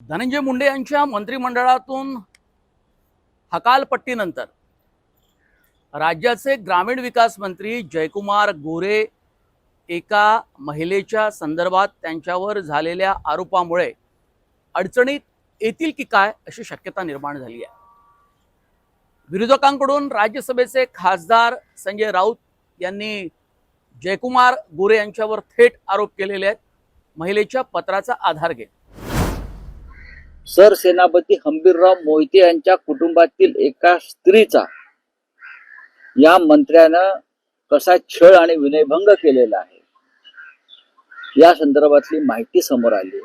धनंजय मुंडे यांच्या मंत्रिमंडळातून हकालपट्टीनंतर राज्याचे ग्रामीण विकास मंत्री जयकुमार गोरे एका महिलेच्या संदर्भात त्यांच्यावर झालेल्या आरोपामुळे अडचणीत येतील की काय अशी शक्यता निर्माण झाली आहे. विरोधकांकडून राज्यसभेचे खासदार संजय राऊत यांनी जयकुमार गोरे यांच्यावर थेट आरोप केलेले आहेत. महिलेच्या पत्राचा आधार घेत सरसेनापती हंबीरराव मोहिते यांच्या कुटुंबातील एका स्त्रीचा या मंत्र्यानं कसा छळ आणि विनयभंग केलेला आहे या संदर्भातली माहिती समोर आली.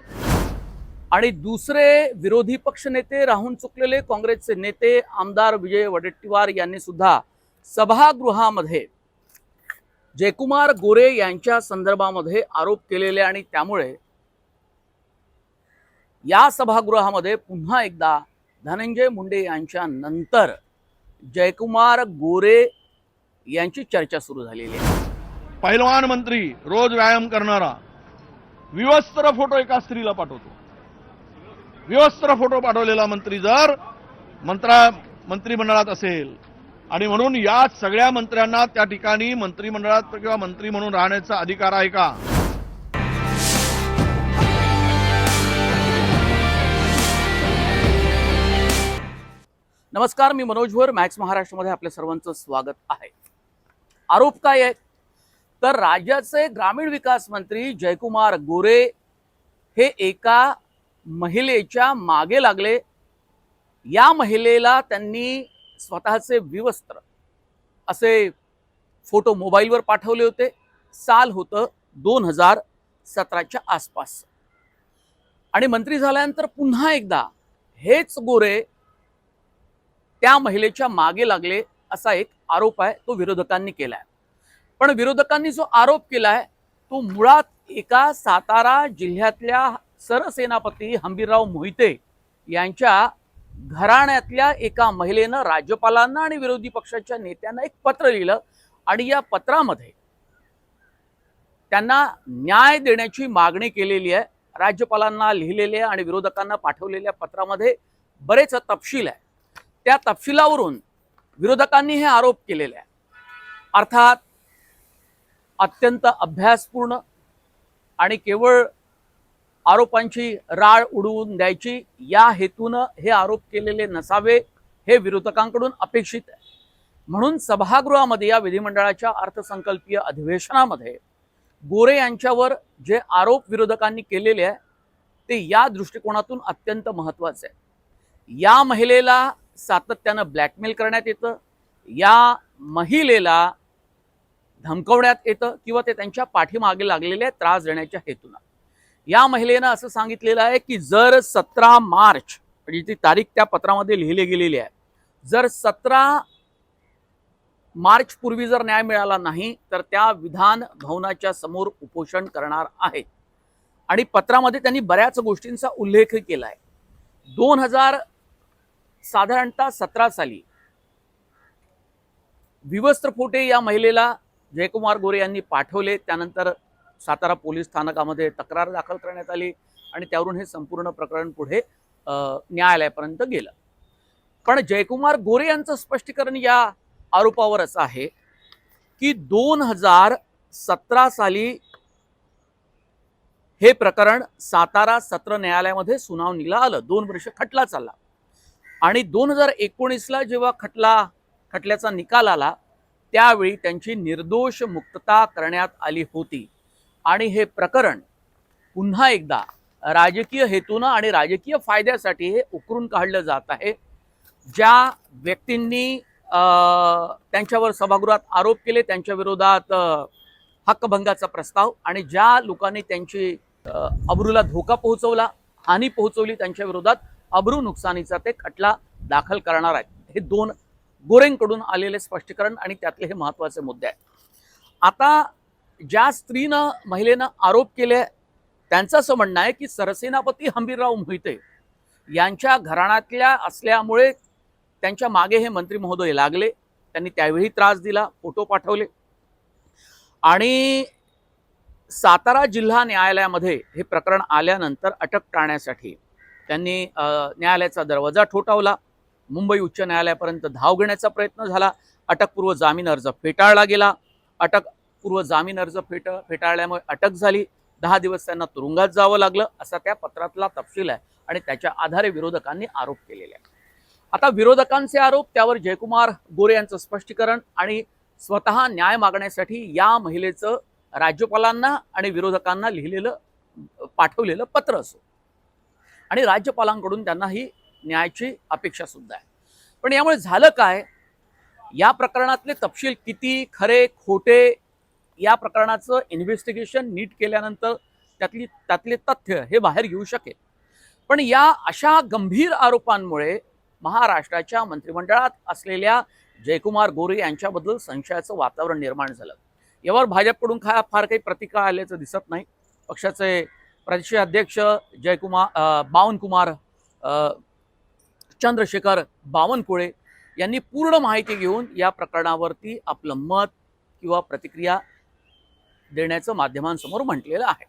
आणि दुसरे विरोधी पक्ष नेते राहून चुकलेले काँग्रेसचे नेते आमदार विजय वडेट्टीवार यांनी सुद्धा सभागृहामध्ये जयकुमार गोरे यांच्या संदर्भामध्ये आरोप केलेले आणि त्यामुळे या सभागृहामध्ये पुन्हा एकदा धनंजय मुंडे यांच्या नंतर जयकुमार गोरे यांची चर्चा सुरू झालेली आहे. पहिलवान मंत्री रोज व्यायाम करणारा विवस्त्र फोटो एका स्त्रीला पाठवतो. विवस्त्र फोटो पाठवलेला मंत्री जर मंत्रा मंत्रिमंडळात असेल आणि म्हणून या सगळ्या मंत्र्यांना त्या ठिकाणी मंत्रिमंडळात किंवा मंत्री म्हणून राहण्याचा अधिकार आहे का? नमस्कार मी मनोज भोर मॅक्स महाराष्ट्रामध्ये आपल्या सर्वांचं स्वागत आहे. आरोप काय आहेत? तर राज्याचे ग्रामीण विकास मंत्री जयकुमार गोरे हे एका महिलेच्या मागे लागले. या महिलेला त्यांनी स्वतःचे विवस्त्र असे फोटो मोबाईलवर पाठवले होते. साल होतं दोन हजार सतराच्या आसपास. आणि मंत्री झाल्यानंतर पुन्हा एकदा हेच गोरे त्या महिलेच्या मागे लागले असा एक आरोप आहे तो विरोधकांनी केला आहे पण विरोधकांनी जो आरोप केला आहे तो मुळात एका सातारा जिल्ह्यातल्या सरसेनापती हंबीरराव मोहिते यांच्या घराण्यातल्या एका महिलेनं राज्यपालांना आणि विरोधी पक्षाच्या नेत्यांना एक पत्र लिहिलं आणि या पत्रामध्ये त्यांना न्याय देण्याची मागणी केलेली आहे. राज्यपालांना लिहिलेल्या आणि विरोधकांना पाठवलेल्या पत्रामध्ये बरेच तपशील आहे. त्या तपशिलावरून विरोधकांनी हे आरोप केलेले आहे अर्थात अत्यंत अभ्यासपूर्ण आणि केवळ आरोपांची राळ उडवून द्यायची या हेतूनं हे आरोप केलेले नसावे हे विरोधकांकडून अपेक्षित आहे. म्हणून सभागृहामध्ये या विधिमंडळाच्या अर्थसंकल्पीय अधिवेशनामध्ये गोरे यांच्यावर जे आरोप विरोधकांनी केलेले आहे ते या दृष्टिकोनातून अत्यंत महत्त्वाचे आहे या महिलेला सातत्यानं ब्लॅकमेल करण्यात येतं. या महिलेला धमकवण्यात येतं किंवा ते त्यांच्या पाठीमागे लागलेले त्रास देण्याच्या हेतूनं. या महिलेनं असं सांगितलेलं आहे की जर सतरा मार्च म्हणजे ती तारीख त्या पत्रामध्ये लिहिली गेलेली आहे जर सतरा मार्च पूर्वी जर न्याय मिळाला नाही तर त्या विधान भवनाच्या समोर उपोषण करणार आहे. आणि पत्रामध्ये त्यांनी बऱ्याच गोष्टींचा उल्लेख केला आहे दोन हजार साधारणतः सतरा साली. विवस्त्र फोटे या महिलेला जयकुमार गोरे यांनी पाठवले. त्यानंतर सातारा पोलीस स्थानकामध्ये तक्रार दाखल करण्यात आली आणि त्यावरून हे संपूर्ण प्रकरण पुढे न्यायालयापर्यंत गेलं. पण जयकुमार गोरे यांचं स्पष्टीकरण या आरोपावर असं आहे की दोन हजार सतरा साली हे प्रकरण सातारा सत्र न्यायालयामध्ये सुनावणीला आलं. दोन वर्ष खटला चालला. आणि दोन हजार एकोणीसला जेव्हा खटला खटल्याचा निकाल आला त्यावेळी त्यांची निर्दोष मुक्तता करण्यात आली होती. आणि हे प्रकरण पुन्हा एकदा राजकीय हेतूनं आणि राजकीय फायद्यासाठी हे उकरून काढलं जात आहे. ज्या व्यक्तींनी त्यांच्यावर सभागृहात आरोप केले त्यांच्या विरोधात हक्कभंगाचा प्रस्ताव आणि ज्या लोकांनी त्यांची अब्रूला धोका पोहोचवला हानी पोहोचवली त्यांच्या विरोधात अब्रू नुकसानीचा ते खटला दाखल करणार आहेत. हे दोन गोरेंकडून आलेले स्पष्टीकरण आणि त्यातले हे महत्त्वाचे मुद्दे आहेत. आता ज्या स्त्रीनं महिलेनं आरोप केले त्यांचं असं म्हणणं आहे की सरसेनापती हंबीरराव मोहिते यांच्या घराण्यातल्या असल्यामुळे त्यांच्या मागे हे मंत्री महोदय लागले. त्यांनी त्यावेळी त्रास दिला फोटो पाठवले. आणि सातारा जिल्हा न्यायालयामध्ये हे प्रकरण आल्यानंतर अटक टाळण्यासाठी त्यांनी न्यायालयाचा दरवाजा ठोठावला. मुंबई उच्च न्यायालयापर्यंत धाव घेण्याचा प्रयत्न झाला. अटकपूर्व जामीन अर्ज फेटाळला गेला. अटकपूर्व जामीन अर्ज फेट फेटाळल्यामुळे अटक झाली. दहा दिवस त्यांना तुरुंगात जावं लागलं असा त्या पत्रातला तपशील आहे आणि त्याच्या आधारे विरोधकांनी आरोप केलेले आहे आता विरोधकांचे आरोप त्यावर जयकुमार गोरे यांचं स्पष्टीकरण आणि स्वतः न्याय मागण्यासाठी या महिलेचं राज्यपालांना आणि विरोधकांना लिहिलेलं पाठवलेलं पत्र असो. आणि राज्यपालांकडून त्यांना ही न्यायाची अपेक्षा सुद्धा आहे. पण यामुळे झालं काय? या प्रकरणातले तपशील किती खरे खोटे? या प्रकरणाचं इन्व्हेस्टिगेशन नीट केल्यानंतर त्यातली त्यातले तथ्य हे बाहेर येऊ शकेल. पण या अशा गंभीर आरोपांमुळे महाराष्ट्राच्या मंत्रिमंडळात असलेल्या जयकुमार गोरे यांच्याबद्दल संशयाचं वातावरण निर्माण झालं. यावर भाजपकडून खा फार काही प्रतिकार आल्याचं दिसत नाही. पक्षाचे प्रदेश अध्यक्ष जयकुमार बावनकुमार चंद्रशेखर बावनकुळे यांनी पूर्ण माहिती घेऊन या प्रकरणावरती आपलं मत किंवा प्रतिक्रिया देण्याचं माध्यमांसमोर म्हटलेलं आहे.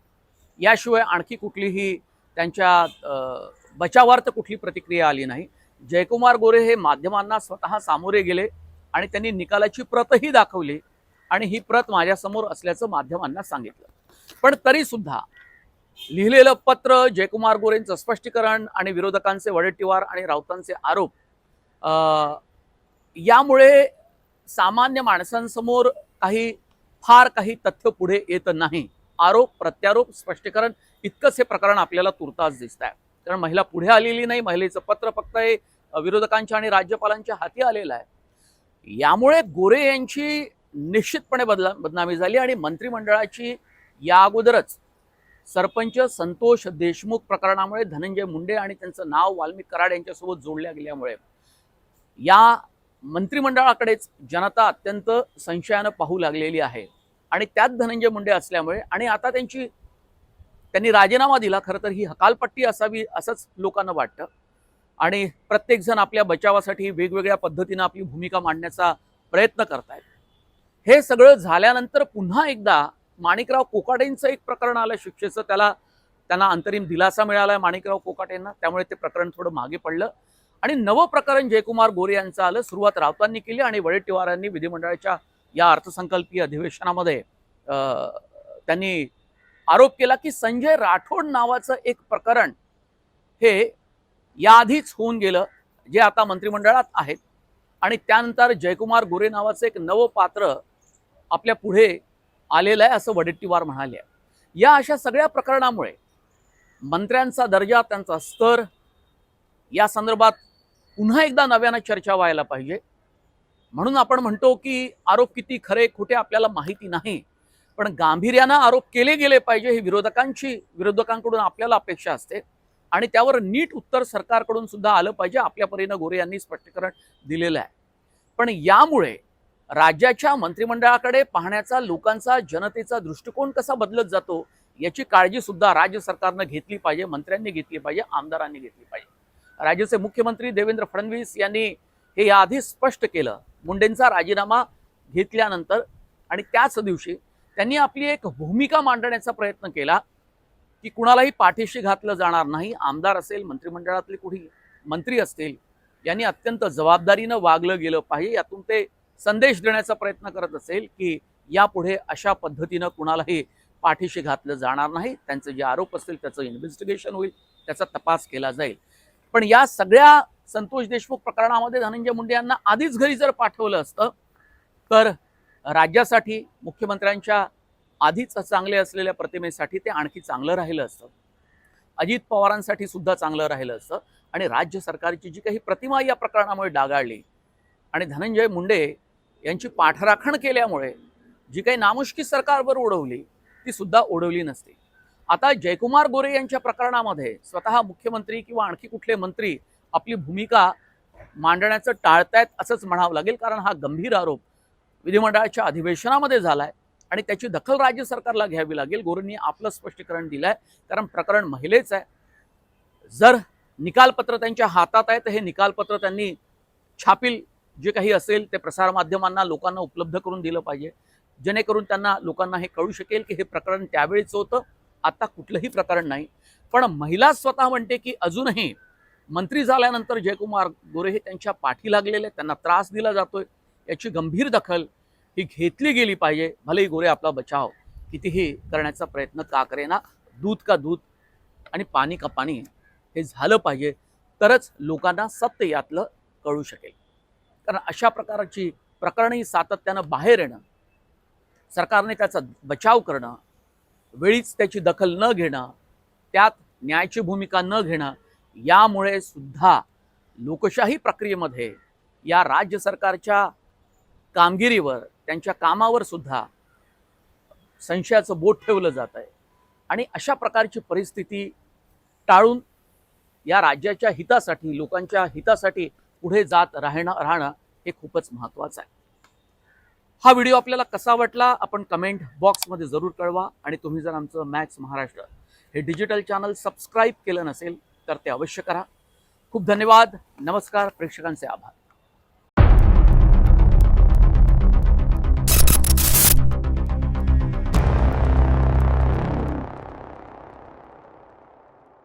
याशिवाय आणखी कुठलीही त्यांच्या बचावार्थ कुठली प्रतिक्रिया आली नाही. जयकुमार गोरे हे माध्यमांना स्वतः सामोरे गेले आणि त्यांनी निकालाची प्रतही दाखवली आणि ही प्रत माझ्यासमोर असल्याचं माध्यमांना सांगितलं. पण तरीसुद्धा लिहिलेलं पत्र जयकुमार गोरेंचं स्पष्टीकरण आणि विरोधकांचे वडेट्टीवार आणि राऊतांचे आरोप यामुळे सामान्य माणसांसमोर काही फार काही तथ्य पुढे येत नाही. आरोप प्रत्यारोप स्पष्टीकरण इतकंच हे प्रकरण आपल्याला तुर्तास दिसत आहे कारण महिला पुढे आलेली नाही महिलेचं पत्र फक्त हे विरोधकांच्या आणि राज्यपालांच्या हाती आलेलं आहे. यामुळे गोरे यांची निश्चितपणे बदला बदनामी झाली आणि मंत्रिमंडळाची या अगोदरच सरपंच संतोष देशमुख प्रकरणामुळे धनंजय मुंडे आणि त्यांचं नाव वाल्मिक कराड यांच्यासोबत जोडल्या गेल्यामुळे. या मंत्रिमंडळाकडेच जनता अत्यंत संशयानं पाहू लागलेली आहे. आणि त्यात धनंजय मुंडे असल्यामुळे आणि आता त्यांची त्यांनी राजीनामा दिला खरं तर ही हकालपट्टी असावी असंच लोकांना वाटतं. आणि प्रत्येकजण आपल्या बचावासाठी वेगवेगळ्या पद्धतीनं आपली भूमिका मांडण्याचा प्रयत्न करतायत. हे सगळं झाल्यानंतर पुन्हा एकदा माणिकराव कोकाटेंचं एक प्रकरण आलं शिक्षेचं त्याला त्यांना अंतरिम दिलासा मिळाला माणिकराव कोकाटेंना त्यामुळे ते प्रकरण थोडं मागे पडलं. आणि नवं प्रकरण जयकुमार गोरे यांचं आलं सुरुवात राऊतांनी केली आणि वडेट्टीवारांनी विधिमंडळाच्या या अर्थसंकल्पीय अधिवेशनामध्ये त्यांनी आरोप केला की संजय राठोड नावाचं एक प्रकरण हे याआधीच होऊन गेलं जे आता मंत्रिमंडळात आहेत. आणि त्यानंतर जयकुमार गोरे नावाचं एक नवं पात्र आपल्या पुढे आलेलं आहे असं वडेट्टीवार म्हणाले. या अशा सगळ्या प्रकरणामुळे मंत्र्यांचा दर्जा त्यांचा स्तर या संदर्भात पुन्हा एकदा नव्यानं चर्चा व्हायला पाहिजे. म्हणून आपण म्हणतो की आरोप किती खरे खोटे आपल्याला माहिती नाही. पण गांभीर्यानं आरोप केले गेले पाहिजे ही विरोधकांची विरोधकांकडून आपल्याला अपेक्षा असते. आणि त्यावर नीट उत्तर सरकारकडून सुद्धा आलं पाहिजे आपल्या परीनं गोरे यांनी स्पष्टीकरण दिलेलं आहे. पण यामुळे राज्याच्या मंत्रिमंडळाकडे पाहण्याचा लोकांचा जनतेचा दृष्टिकोन कसा बदलत जातो याची काळजी सुद्धा राज्य सरकारनं घेतली पाहिजे मंत्र्यांनी घेतली पाहिजे आमदारांनी घेतली पाहिजे. राज्याचे मुख्यमंत्री देवेंद्र फडणवीस यांनी हे याआधी स्पष्ट केलं. मुंडेंचा राजीनामा घेतल्यानंतर आणि त्याच दिवशी त्यांनी आपली एक भूमिका मांडण्याचा प्रयत्न केला की कुणालाही पाठीशी घातलं जाणार नाही. आमदार असेल मंत्रिमंडळातले कुणी मंत्री असतील यांनी अत्यंत जबाबदारीनं वागलं गेलं पाहिजे. यातून ते संदेश देण्याचा प्रयत्न करत असेल की यापुढे अशा पद्धतीनं कुणालाही पाठीशी घातलं जाणार नाही. त्यांचे जे आरोप असतील त्याचं इन्व्हेस्टिगेशन होईल त्याचा तपास केला जाईल. पण या सगळ्या संतोष देशमुख प्रकरणामध्ये धनंजय मुंडे यांना आधीच घरी जर पाठवलं असतं तर राज्यासाठी मुख्यमंत्र्यांच्या आधीच चांगले असलेल्या प्रतिमेसाठी ते आणखी चांगलं राहिलं असतं. अजित पवारांसाठी सुद्धा चांगलं राहिलं असतं. आणि राज्य सरकारची जी काही प्रतिमा या प्रकरणामुळे डागाळली आणि धनंजय मुंडे यांची पाठराखण केल्यामुळे जी काही नामुष्की सरकारवर उडवली ती सुद्धा उडवली नसती. आता जयकुमार गोरे यांच्या प्रकरणामध्ये स्वतः मुख्यमंत्री किंवा आणखी कुठले मंत्री आपली भूमिका मांडण्याचं टाळतायत असंच म्हणावं लागेल कारण हा गंभीर आरोप विधिमंडळाच्या अधिवेशनामध्ये झालाय आणि त्याची दखल राज्य सरकारला घ्यावी लागेल. गोरेंनी आपलं स्पष्टीकरण दिलं आहे कारण प्रकरण महिलेचं आहे. जर निकालपत्र त्यांच्या हातात आहे तर हे निकालपत्र त्यांनी छापील जे काही असेल ते प्रसारमाध्यमांना लोकांना उपलब्ध करून दिलं पाहिजे. जेणेकरून त्यांना लोकांना हे कळू शकेल की हे प्रकरण त्यावेळीचं होतं आता कुठलंही प्रकरण नाही. पण महिला स्वतः म्हणते की अजूनही मंत्री झाल्यानंतर जयकुमार गोरे हे त्यांच्या पाठी लागलेले आहेत, त्यांना त्रास दिला जातोय. याची गंभीर दखल ही घेतली गेली पाहिजे. भलेही गोरे आपला बचाव कितीही करण्याचा प्रयत्न का करेना दूध का दूध आणि पाणी का पाणी हे झालं पाहिजे. तरच लोकांना सत्य यातलं कळू शकेल. कारण अशा प्रकारची प्रकरणे सातत्यानं बाहेर येणं सरकारने त्याचा बचाव करणं वेळीच त्याची दखल न घेणं त्यात न्यायाची भूमिका न घेणं यामुळे सुद्धा लोकशाही प्रक्रियेमध्ये या राज्य सरकारच्या कामगिरीवर त्यांच्या कामावर सुद्धा संशयाचं बोट ठेवलं जात आहे. आणि अशा प्रकारची परिस्थिती टाळून या राज्याच्या हितासाठी लोकांच्या हितासाठी पुढे जात राहणं राहणं हे खूपच महत्त्वाचं आहे. हा व्हिडिओ आपल्याला कसा वाटला आपण कमेंट बॉक्समध्ये जरूर कळवा आणि तुम्ही जर आमचं मॅक्स महाराष्ट्र हे डिजिटल चॅनल सबस्क्राईब केलं नसेल तर ते अवश्य करा. खूप धन्यवाद. नमस्कार. प्रेक्षकांचे आभार.